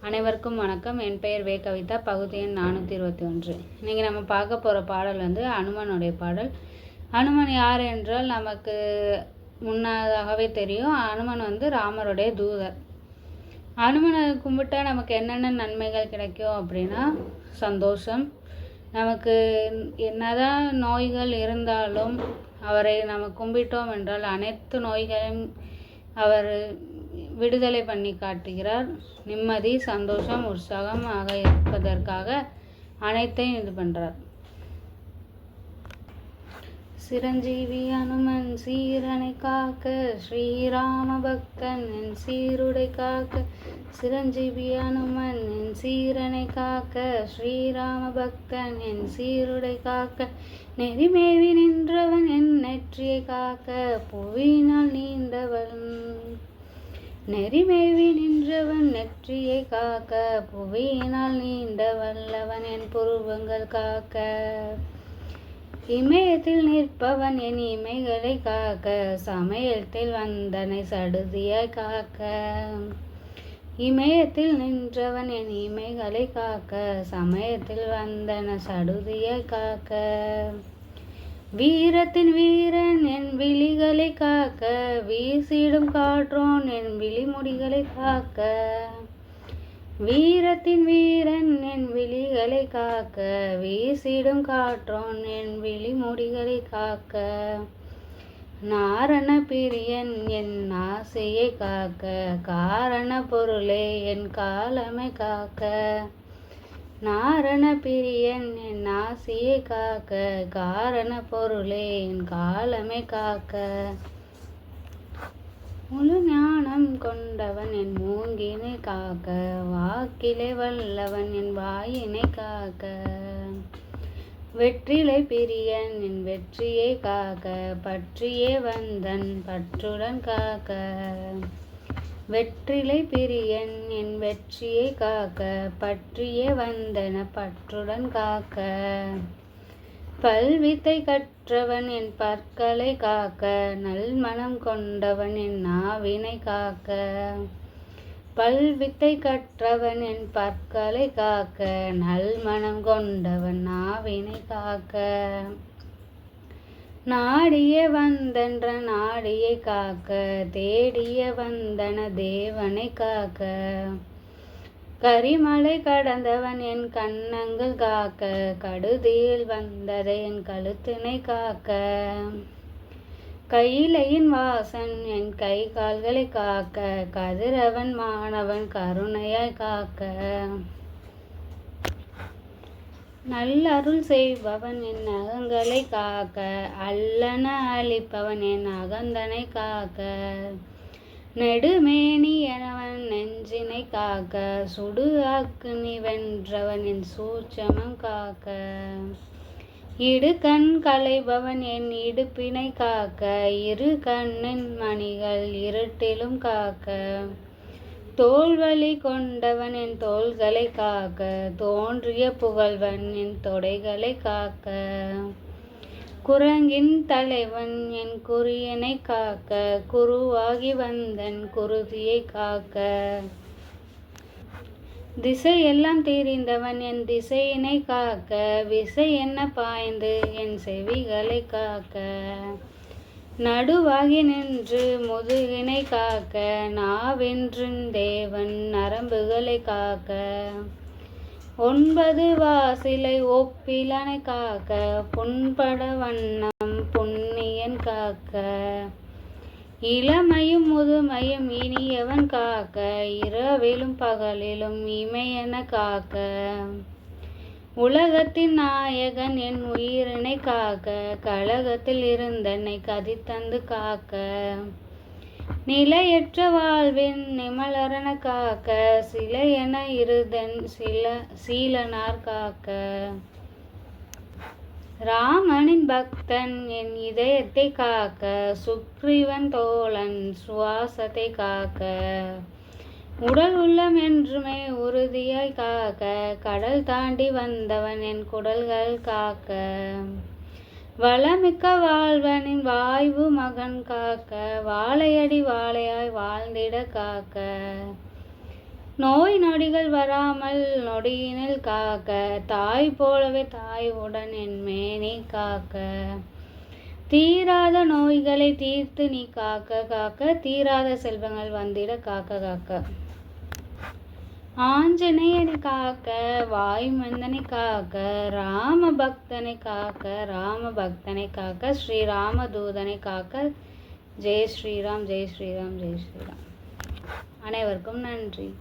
அனைவருக்கும் வணக்கம். என் பெயர் வே. கவிதா. பகுதி எண் நானூற்றி இருபத்தி ஒன்று. இன்றைக்கி நம்ம பார்க்க போகிற பாடல் வந்து அனுமனுடைய பாடல். அனுமன் யார் என்றால் நமக்கு முன்னதாகவே தெரியும். அனுமன் வந்து ராமருடைய தூதர். அனுமனை கும்பிட்டா நமக்கு என்னென்ன நன்மைகள் கிடைக்கும் அப்படின்னா சந்தோஷம். நமக்கு என்னதான் நோய்கள் இருந்தாலும் அவரை நம்ம கும்பிட்டோம் என்றால் அனைத்து நோய்களையும் அவர் விடுதலை பண்ணி காட்டுகிறார். நிம்மதி சந்தோஷம் உற்சாகமாக இருப்பதற்காக அனைத்தையும் இது பண்ணுறார் சிரஞ்சீவி அனுமன் சீரனை காக்க ஸ்ரீராம பக்தன் என் சீருடை காக்க சிரஞ்சீவி அனுமன் என் சீரனை காக்க ஸ்ரீராம பக்தன் என் சீருடை காக்க நெறிமேவி நின்றவன் என் நெற்றியை காக்க புவியினால் நீண்டவன் நெறிமேவி நின்றவன் நெற்றியை காக்க புவியினால் நீண்ட வல்லவன் என் புருவங்கள் காக்க. இமயத்தில் நிற்பவன் என் இமைகளை காக்க சமயத்தில் வந்தனை சடுதியாய் காக்க. இமயத்தில் நின்றவன் என் இமைகளை காக்க சமயத்தில் வந்தன சடுதியாய் காக்க. வீரத்தின் வீரன் என் விழிகளை காக்க வீசிடும் காற்றோன் என் விழிமுடிகளை காக்க. வீரத்தின் வீரன் என் விழிகளை காக்க வீசிடும் காற்றோன் என் விழிமுடிகளை காக்க. நாரண பிரியன் என் ஆசையை காக்க காரண பொருளே என் காலமை காக்க. நாரண பிரியன் என் ஆசையை காக்க காரண பொருளே என் காலமை காக்க. முழு ஞானம் கொண்டவன் என் மூங்கினை காக்க வாக்கிலே வல்லவன் என் வாயினை காக்க. வெற்றிலை பிரியன் என் வெற்றியை காக்க பற்றியே வந்தன் பற்றுடன் காக்க. வெற்றிலை பிரியன் என் வெற்றியை காக்க பற்றியே வந்தன பற்றுடன் காக்க. பல்வித்தை கற்றவன் என் பற்களை காக்க நல்மணம் கொண்டவன் என் நாவினை காக்க. பல்வித்தை கற்றவன் என் பற்களை காக்க நல் மனம் கொண்டவன் நாவினை காக்க. நாடிய வந்தன்ற நாடியை காக்க தேடிய வந்தன தேவனை காக்க. கரிமலை கடந்தவன் என் கண்ணங்கள் காக்க கடுதியில் வந்ததை என் கழுத்தினை காக்க. கையிலையின் வாசன் என் கை கால்களை காக்க கதிரவன் மாணவன் கருணையாய் காக்க. நல்லருள் செய்பவன் என் அகங்களை காக்க அல்லன அழிப்பவன் என் அகந்தனை காக்க. நெடுமேனி எனவன் நெஞ்சினை காக்க சுடு அக்னி வென்றவன் என் சூட்சமம் காக்க. இடு கண் களைபவன் என் இடுப்பினை காக்க இரு கண்ணின் மணிகள் இருட்டிலும் காக்க. தோல்வலி கொண்டவன் என் தோள்களை காக்க தோன்றிய புகழ்வன் என் தொடைகளை காக்க. குரங்கின் தலைவன் என் குறியனை காக்க குருவாகி வந்தன் குருதியை காக்க. திசையெல்லாம் தெரிந்தவன் என் திசையினை காக்க விசை என்ன பாய்ந்து என் செவிகளை காக்க. நடுவாகி நின்று முதுகினை காக்க நாவென்றின் தேவன் நரம்புகளை காக்க. ஒன்பது வாசிலை ஒப்பிலனை காக்க புண்பட வண்ணம் புண்ணியன் காக்க. இளமையும் முதுமையும் இனியவன் காக்க இரவிலும் பகலிலும் இமையென காக்க. உலகத்தின் நாயகன் என் உயிரினை காக்க கழகத்தில் இருந்தனை கதித்தந்து காக்க. நிலையற்ற வாழ்வின் நிமலரன காக்க சில என இருதன் சில சீலனார் காக்க. ராமனின் பக்தன் என் இதயத்தை காக்க சுக்ரீவன் தோழன் சுவாசத்தை காக்க. உடல் உள்ளம் என்றுமே உறுதியாய் காக்க கடல் தாண்டி வந்தவன் என் குடல்கள் காக்க. வளமிக்க வாழ்வனின் வாய்வு மகன் காக்க வாழையடி வாழையாய் வாழ்ந்திட காக்க. நோய் நொடிகள் வராமல் நொடியினில் காக்க தாய் போலவே தாய் உடன் என் மேனி காக்க. தீராத நோய்களை தீர்த்து நீ காக்க காக்க. தீராத செல்வங்கள் வந்திட காக்க காக்க. ஆஞ்சநேயனை காக்க வாயுமந்தனை காக்க ராம பக்தனை காக்க ராம பக்தனை காக்க ஸ்ரீராம தூதனை காக்க ஜெய் ஸ்ரீராம் ஜெய் ஸ்ரீராம் ஜெய் ஸ்ரீராம். அனைவருக்கும் நன்றி.